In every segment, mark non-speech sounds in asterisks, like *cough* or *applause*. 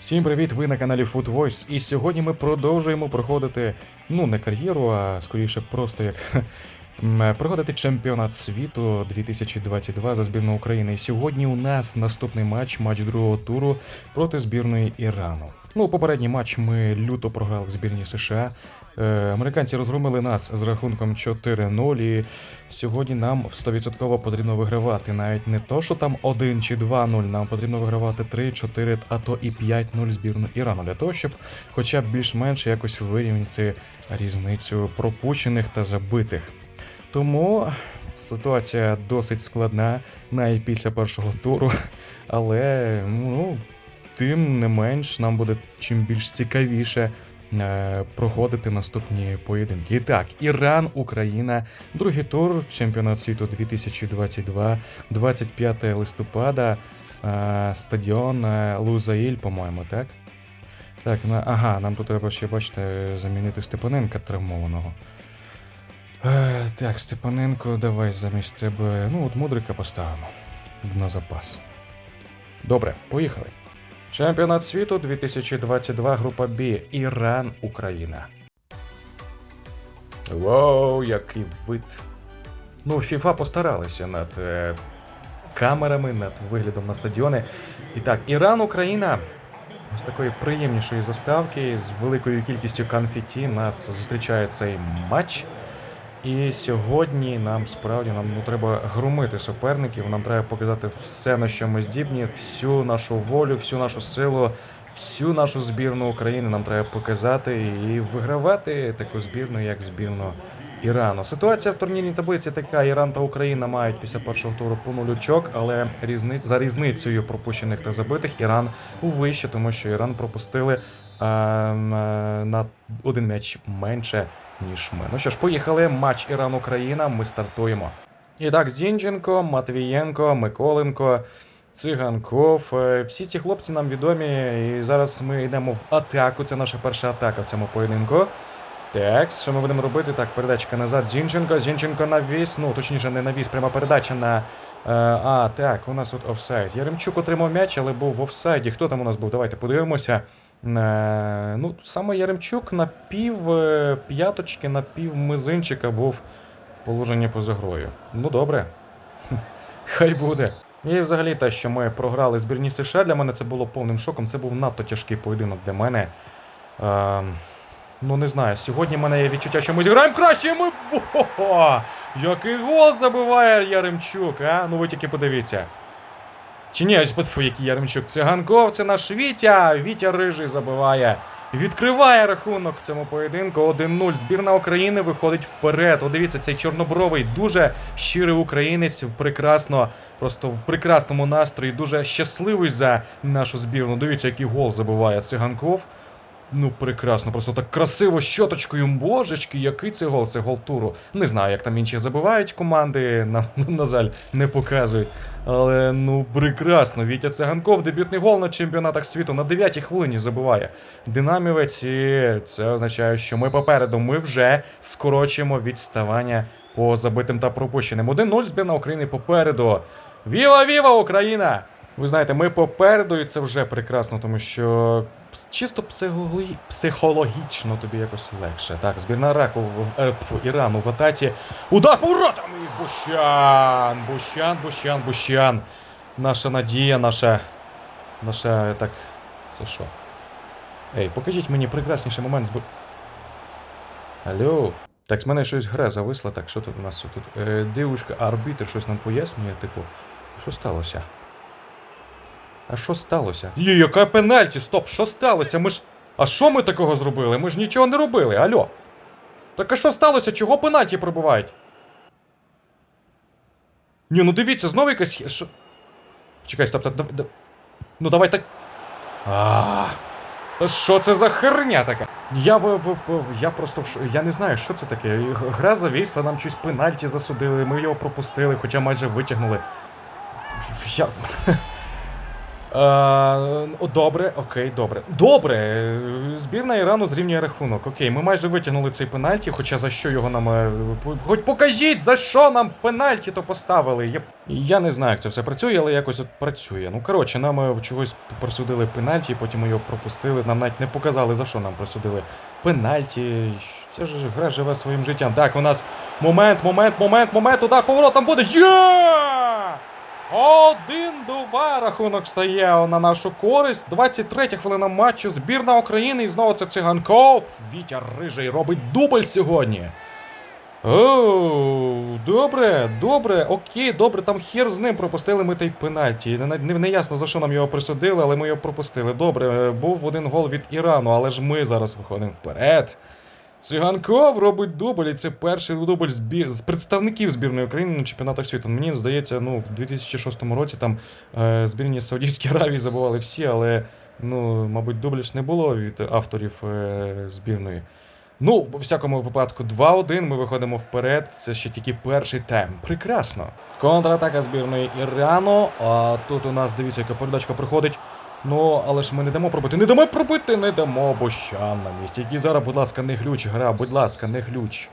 Всім привіт! Ви на каналі Food Voice. І сьогодні ми продовжуємо проходити, ну не кар'єру, а скоріше просто як *laughs* проходити чемпіонат світу 2022 за збірну України. Сьогодні у нас наступний матч, матч другого туру проти збірної Ірану. Ну, попередній матч ми люто програли в збірні США. Е, Американці розгромили нас з рахунком 4-0, і сьогодні нам 100% потрібно вигравати. Навіть не то, що там 1 чи 2-0, нам потрібно вигравати 3, 4, а то і 5-0 збірну Ірану, для того, щоб хоча б більш-менш якось вирівняти різницю пропущених та забитих. Тому ситуація досить складна, навіть після першого туру, але ну, тим не менш нам буде чим більш цікавіше е, проходити наступні поєдинки. І так, Іран, Україна, другий тур, чемпіонат світу 2022, 25 листопада, е, стадіон е, Лузаїль, по-моєму, так? Так, ага, нам тут треба ще, бачите, замінити Степаненка травмованого. Е, так, Степаненко, давай замість тебе. Ну, от Мудрика поставимо на запас. Добре, поїхали. Чемпіонат світу 2022, група Б. Іран, Україна. Вау, який вид. Ну, FIFA постаралися над е, камерами, над виглядом на стадіони. І так, Іран, Україна. З такої приємнішої заставки, з великою кількістю конфеті нас зустрічає цей матч. І сьогодні нам справді нам ну, треба громити суперників. Нам треба показати все, на що ми здібні, всю нашу волю, всю нашу силу, всю нашу збірну України. Нам треба показати і вигравати таку збірну, як збірну Ірану. Ситуація в турнірній таблиці така: Іран та Україна мають після першого туру по очок, але різниць за різницею пропущених та забитих Іран вище, тому що Іран пропустили а, на один м'яч менше ніж ми. Ну що ж, поїхали. Матч Іран-Україна. Ми стартуємо. І так, Зінченко, Матвієнко, Миколенко, Циганков. е, Всі ці хлопці нам відомі. І зараз ми йдемо в атаку. Це наша перша атака в цьому поєдинку. Так, що ми будемо робити? Так, передачка назад. Зінченко, Зінченко навіс. Ну, точніше, не навіс, пряма передача на. е, а, так, у нас тут офсайд. Яремчук отримав м'яч, але був в офсайді. Хто там у нас був? Давайте подивимося. Е, ну, саме Яремчук на пів е, п'яточки, на пів мизинчика був в положенні поза грою. Ну, добре. *laughs* Хай буде. І взагалі те, що ми програли збірні США, для мене це було повним шоком. Це був надто тяжкий поєдинок для мене. Е, ну, не знаю, сьогодні в мене є відчуття, що ми зіграємо краще, і ми. *laughs* О, який гол забиває Яремчук, а? Ну ви тільки подивіться. Чи ні, фу, який Яремчук. Циганков, це наш Вітя. Вітя Рижий забиває. Відкриває рахунок цьому поєдинку 1-0. Збірна України виходить вперед. О, дивіться, цей чорнобровий, дуже щирий українець, прекрасно, просто в прекрасному настрої, дуже щасливий за нашу збірну. Дивіться, який гол забиває циганков. Ну, прекрасно, просто так красиво щоточкою. Божечки, який це гол? Це гол туру. Не знаю, як там інші забивають команди, на, *laughs* на жаль, не показують. Але ну прекрасно. Вітя Циганков, дебютний гол на чемпіонатах світу на 9-й хвилині забиває. Динамівець, і це означає, що ми попереду. Ми вже скорочуємо відставання по забитим та пропущеним. 1-0 збірна України попереду. Віва, віва, Україна! Ви знаєте, ми попереду, і це вже прекрасно, тому що чисто психологі... психологічно тобі якось легше. Так, збірна раку в е, Ірану в атаці. Удар воротам! Бущан! Бущан, Бущан, Бущан. Наша надія, наша. Наша. Так. Це що? Ей, покажіть мені прекрасніший момент з. Алло. Так, з мене щось гра зависла. Так, що тут у нас тут? Е, дивушка, арбітр щось нам пояснює, типу. Що сталося? А що сталося? Є, яка пенальті? Стоп, що сталося? Ми ж. А що ми такого зробили? Ми ж нічого не робили, алло. Так а що сталося? Чого пенальті пробувають? Ні, ну дивіться, знову якась. Що... Чекай, стоп, дав- дав- Ну давай так. А, Та що це за херня така? Я б- я просто я не знаю, що це таке. Гра завісла, нам щось пенальті засудили, ми його пропустили, хоча майже витягнули. Я. Е, добре, окей, добре. Добре. Збірна Ірану зрівнює рахунок. Окей, ми майже витягнули цей пенальті, хоча за що його нам. е, Хоч покажіть, за що нам пенальті то поставили. Я, я не знаю, як це все працює, але якось от працює. Ну, коротше, нам е, чогось присудили пенальті, потім його пропустили. Нам навіть не показали, за що нам присудили пенальті. Це ж гра живе своїм життям. Так, у нас момент, момент, момент, момент, удар поворотом буде. Є! Один-два рахунок стає на нашу користь. 23 хвилина матчу. Збірна України. І знову це циганков. Вітя Рижий робить дубль сьогодні. Оу, добре, добре, окей, добре, там хер з ним пропустили ми той пенальті. Не, не, не ясно за що нам його присудили, але ми його пропустили. Добре, е, був один гол від Ірану, але ж ми зараз виходимо вперед. Циганков робить дубль, і це перший дубль збір... з представників збірної України на чемпіонатах світу. Мені здається, ну, в 2006 році там е, збірні Саудівської Аравії забували всі, але, ну, мабуть, дубль ж не було від авторів е, збірної. Ну, у всякому випадку, 2-1, ми виходимо вперед. Це ще тільки перший тайм. Прекрасно. Контратака збірної Ірану. А тут у нас, дивіться, яка передачка приходить. Ну, але ж ми не дамо пробити. Не дамо пробити, не дамо Бощан на місці. Який будь ласка, не глюч, гра, будь ласка, не глюч.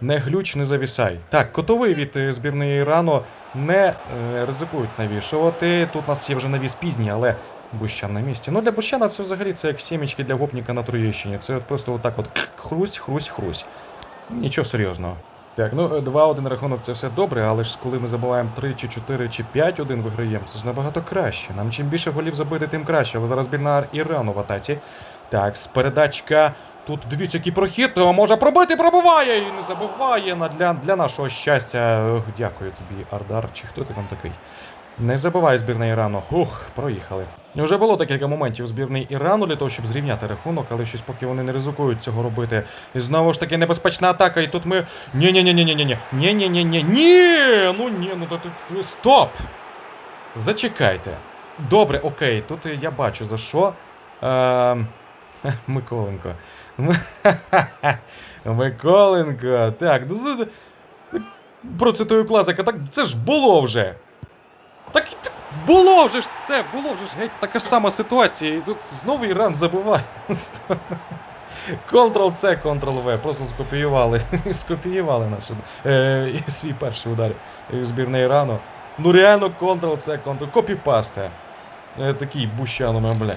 Не глюч, не завісай. Так, котовий від е, збірної Ірану не е, ризикують навішувати. Тут у нас є вже навіс пізній, але Бущан на місці. Ну для Бущана це взагалі це як сімечки для гопніка на Троєщині. Це от просто отак от хрусь, хрусь, хрусь. Нічого серйозного. Так, ну е, 2-1 рахунок це все добре, але ж коли ми забуваємо 3 чи 4 чи 5-1 виграємо, це ж набагато краще. Нам чим більше голів забити, тим краще. Але зараз бінар Ірану в атаці. Так, з передачка. Тут дивіться, який прохід, е, може пробити, пробуває! і не забуває для, для нашого щастя. Дякую тобі, Ардар, чи хто ти там такий? Не забувай збірна Ірану. Ух, проїхали. Вже було декілька моментів у збірної Ірану для того, щоб зрівняти рахунок, але щось поки вони не ризикують цього робити. І знову ж таки небезпечна атака, і тут ми. ні ні ні ні ні ні ні ні ні ні ні ні Ну ні, ну та тут стоп! Зачекайте. Добре, окей, тут я бачу за що. Ем, *laughs* Миколенко. *laughs* Миколенко. Так, ну процитую класика, так це ж було вже. Так було вже ж це, було вже ж геть така ж сама ситуація. І тут знову Іран забуває. *laughs* Ctrl-C, Ctrl-V. Просто скопіювали. *laughs* Скопіювали наш е, свій перший удар збірної Ірану. Ну реально Ctrl-C, Ctrl, копіпаста. Е, такий бущан бля.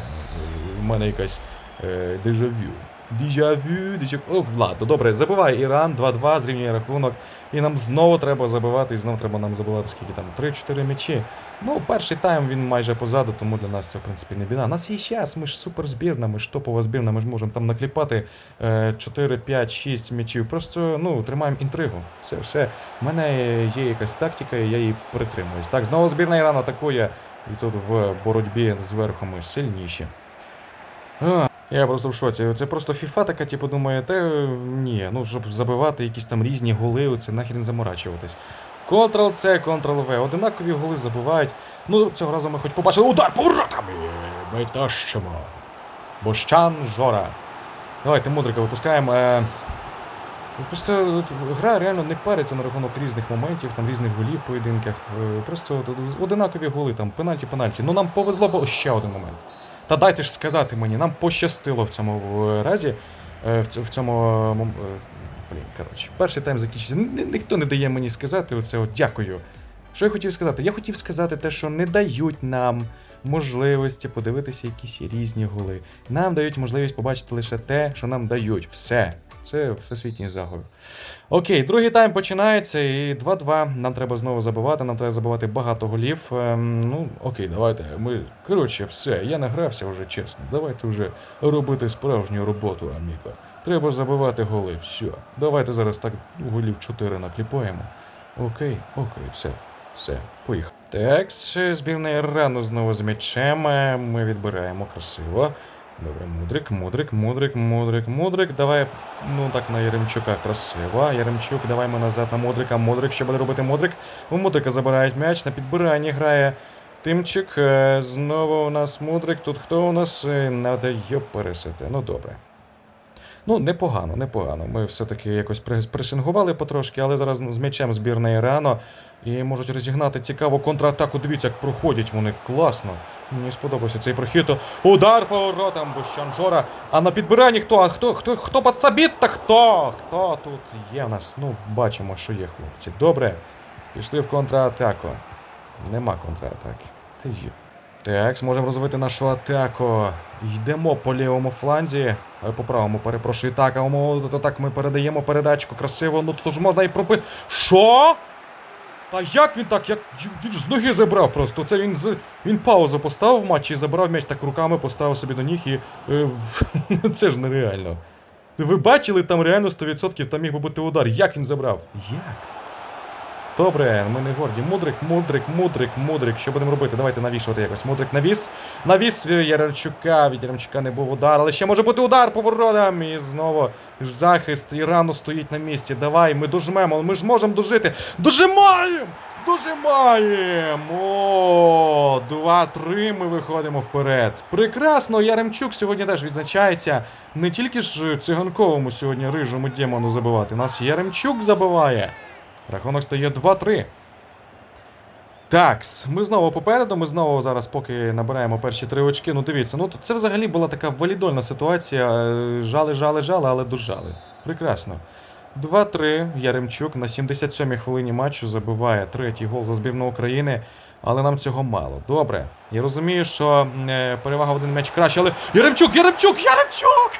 У мене якась е, дежавю. Дежавю, дежавю. О, ладно, добре, забиває Іран, 2-2, зрівнює рахунок. І нам знову треба забивати, і знову треба нам забивати скільки там, 3-4 м'ячі. Ну, перший тайм він майже позаду, тому для нас це в принципі не біда. У нас є час, ми ж суперзбірна, ми ж топова збірна, ми ж можемо там накліпати е, 4, 5, 6 м'ячів. Просто ну, тримаємо інтригу. Це все. У мене є якась тактика, і я її притримуюсь. Так, знову збірна Іран атакує. І тут в боротьбі зверху ми сильніші. А, я просто в шоці. Це просто фіфа така, типу, думає, та е, ні, ну щоб забивати якісь там різні голи, це нахрен заморачуватись. Ctrl-C, Ctrl-V. Одинакові голи забивають. Ну, цього разу ми хоч побачили удар поворотами. Ми тащимо. Бощан Жора. Давайте мудрика випускаємо. Е... Просто гра реально не париться на рахунок різних моментів, там різних голів в поєдинках. Е, Просто одинакові голи, там, пенальті, пенальті. Ну нам повезло, бо ще один момент. Та дайте ж сказати мені, нам пощастило в цьому е, разі. е, В цьому. е, Блін, коротше, перший тайм закінчився. Ніхто не дає мені сказати оце от дякую. Що я хотів сказати? Я хотів сказати те, що не дають нам можливості подивитися якісь різні голи. Нам дають можливість побачити лише те, що нам дають. Все. Це всесвітній заговір. Окей, другий тайм починається і 2-2. Нам треба знову забивати, нам треба забивати багато голів. Ем, ну, окей, давайте. Ми. Коротше, все, я награвся вже чесно. Давайте вже робити справжню роботу, Аміко. Треба забивати голи. Все. Давайте зараз так голів 4 накліпаємо. Окей, окей, все. Все, поїхав. Так, це збірна Ірану знову з м'ячем. Е, Ми відбираємо красиво. Добре, мудрик, мудрик, мудрик, мудрик, мудрик. Давай, ну так, на Яремчука красиво. Яремчук, давай ми назад на мудрика. Мудрик, що буде робити мудрик? У мудрика забирають м'яч, на підбиранні грає Тимчик. Е, Знову у нас мудрик. Тут хто у нас? Е, його пересити. Ну добре. Ну, непогано, непогано. Ми все-таки якось пресингували потрошки, але зараз з м'ячем збірна Ірану. І можуть розігнати цікаву контратаку. Дивіться, як проходять вони класно. Мені сподобався цей прохід. Удар по воротам Бущанжора. А на підбиранні хто? А хто? Хто? Хто подсобіт? Та хто? Хто тут є в нас? Ну, бачимо, що є хлопці. Добре. Пішли в контратаку. Нема контратаки. Та є. Так, зможемо розвити нашу атаку. Йдемо по лівому фланзі. По правому, перепрошую. Так, а так ми передаємо передачку красиво. Ну тут ж можна і пропи. Що? Та як він так? Як з ноги забрав просто. Це він з. Він паузу поставив в матчі і забрав м'яч так руками, поставив собі до ніг і. Е, *laughs* це ж нереально. Ви бачили, там реально 100% там міг би бути удар. Як він забрав? Як? Добре, ми не горді. Мудрик, мудрик, мудрик, мудрик. Що будемо робити? Давайте навішувати якось. Мудрик навіс. Навіс Яремчука. Від Яремчука не був удар, але ще може бути удар по воротам. І знову захист Ірану стоїть на місці. Давай, ми дожмемо, ми ж можемо дожити. Дожимаємо! Дожимаємо! О, 2-3 ми виходимо вперед. Прекрасно, Яремчук сьогодні теж відзначається. Не тільки ж циганковому сьогодні рижому демону забивати. Нас Яремчук забиває. Рахунок стає 2-3. Так, ми знову попереду. Ми знову зараз, поки набираємо перші три очки. Ну дивіться, ну це взагалі була така валідольна ситуація. Е, Жали, жали, жали, але дожали. Прекрасно. 2-3. Яремчук на 77-й хвилині матчу забиває третій гол за збірну України. Але нам цього мало. Добре. Я розумію, що е, перевага один м'яч краще, але. Яремчук! Яремчук! Яремчук!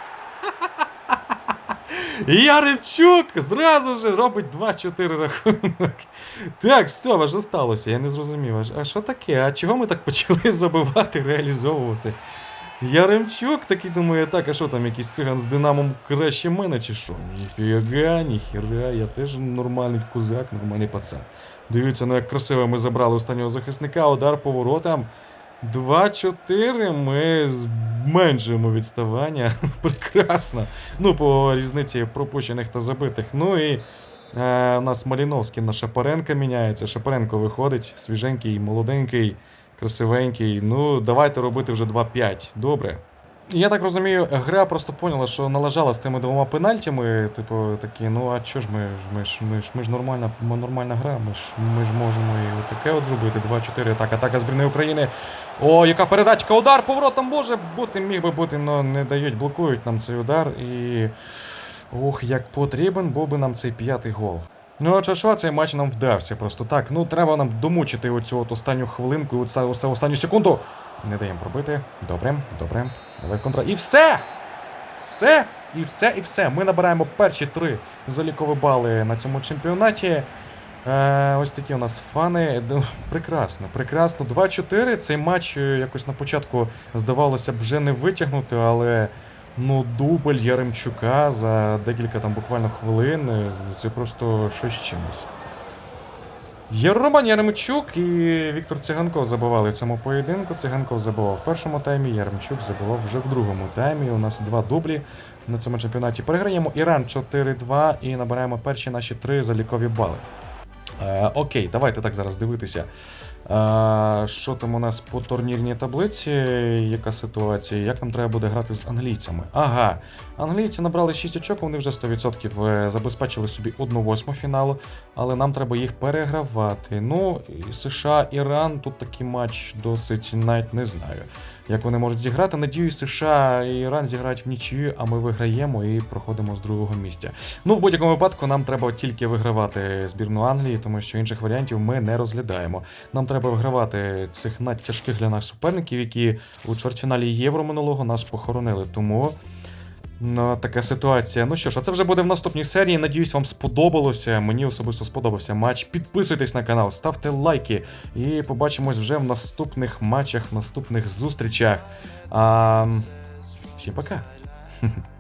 Яремчук зразу ж робить 2-4 рахунок. Так, що що сталося? Я не зрозумів. А що таке? А чого ми так почали *laughs* забивати, реалізовувати? Яремчук такий думає, так, а що там, якийсь циган з динамом краще мене, чи що? Ніфіга, ніхіра, я теж нормальний кузак, нормальний пацан. Дивіться, ну як красиво ми забрали останнього захисника, удар по воротам. 2-4 ми зменшуємо відставання. *laughs* Прекрасно. Ну, по різниці пропущених та забитих. Ну і е, у нас Маліновський на Шапаренка міняється. Шапаренко виходить, свіженький, молоденький, красивенький. Ну, давайте робити вже 2-5. Добре. Я так розумію, гра просто поняла, що налажала з тими двома пенальтями. Типу, такі, ну а чого ж ми ми ж ми ж ми ж нормальна, нормальна гра, ми ж ми ж можемо і таке от зробити. 2-4 атака, атака збірної України. О, яка передачка, удар поворотом може бути, міг би бути, але не дають, блокують нам цей удар. І. Ох, як потрібен був би нам цей п'ятий гол. Ну, а що, цей матч нам вдався просто так. Ну, треба нам домучити оцю от останню хвилинку, оце, оце останню секунду. Не даємо пробити. Добре, добре. Давай контра. І все! Все! І все, і все. Ми набираємо перші три залікові бали на цьому чемпіонаті. Е, ось такі у нас фани. Прекрасно, прекрасно. 2-4. Цей матч е, якось на початку здавалося б вже не витягнути, але ну, дубль Яремчука за декілька там буквально хвилин. е, Це просто щось чимось. Роман Яремчук і Віктор Циганков забивали в цьому поєдинку. Циганков забивав в першому таймі, Яремчук забивав вже в другому таймі. У нас два дублі на цьому чемпіонаті. Переграємо Іран 4-2 і набираємо перші наші три залікові бали. Е, окей, давайте так зараз дивитися. Е, що там у нас по турнірній таблиці? Яка ситуація? Як нам треба буде грати з англійцями? Ага, англійці набрали 6 очок, вони вже 100% е, забезпечили собі 1-8 фіналу, але нам треба їх перегравати. Ну, США, Іран, тут такий матч досить навіть не знаю. Як вони можуть зіграти? Надію, США і Іран зіграють в нічию, а ми виграємо і проходимо з другого місця. Ну, в будь-якому випадку нам треба тільки вигравати збірну Англії, тому що інших варіантів ми не розглядаємо. Нам треба вигравати цих надтяжких для нас суперників, які у чвертьфіналі Євро минулого нас похоронили. Тому. Ну, така ситуація. Ну що ж, а це вже буде в наступній серії. Надіюсь, вам сподобалося. Мені особисто сподобався матч. Підписуйтесь на канал, ставте лайки. І побачимось вже в наступних матчах, в наступних зустрічах. А... Всім пока. *laughs*